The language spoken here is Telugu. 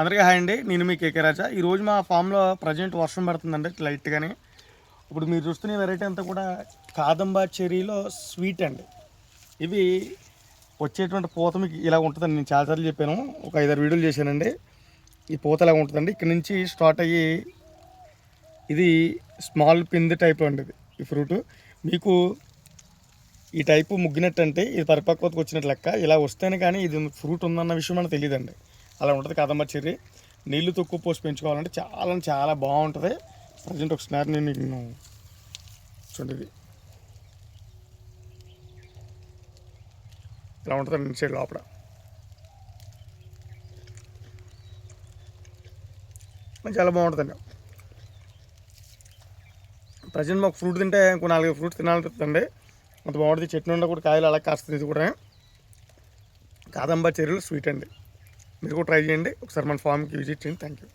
అందరికీ హాయ్ అండి. నేను మీ కేకే రాజా. ఈరోజు మా ఫామ్లో ప్రజెంట్ వర్షం పడుతుందండి లైట్గానే. ఇప్పుడు మీరు చూస్తున్న వెరైటీ అంతా కూడా కాదంబా చెరీలో స్వీట్ అండి. ఇవి వచ్చేటువంటి పూత మీకు ఇలా ఉంటుందండి. నేను చాలాసార్లు చెప్పాను ఒక ఐదారు వీడియోలు చేశానండి. ఈ పూత ఇలా ఉంటుందండి? ఇక్కడ నుంచి స్టార్ట్ అయ్యి ఇది స్మాల్ పింది టైప్ అండి ఇది ఈ ఫ్రూట్. మీకు ఈ టైపు ముగ్గినట్టు అంటే ఇది పరిపక్వతకు వచ్చినట్టు లెక్క. ఇలా వస్తేనే కానీ ఇది ఫ్రూట్ ఉందన్న విషయం మనకు తెలియదండి. అలా ఉంటుంది కదమ్మ చెర్రీ. నీళ్ళు తక్కువ పోసి పెంచుకోవాలంటే చాలా చాలా బాగుంటుంది. ప్రజెంట్ ఒకసారి నేను నేను చూడండి ఇలా ఉంటుంది ఇన్సైడ్ లోపల. చాలా బాగుంటుందండి. ప్రజెంట్ మాకు ఫ్రూట్ తింటే ఇంకో నాలుగు ఫ్రూట్స్ తినాలనిపిస్తుంది అంత బాగుంటుంది. చెట్టు నుండి కూడా కాయలు అలా కాస్తుంది ఇది కూడా. కాదంబా చెరువులు స్వీట్ అండి. మీరు కూడా ట్రై చేయండి. ఒకసారి మన ఫామ్కి విజిట్ చేయండి. Thank you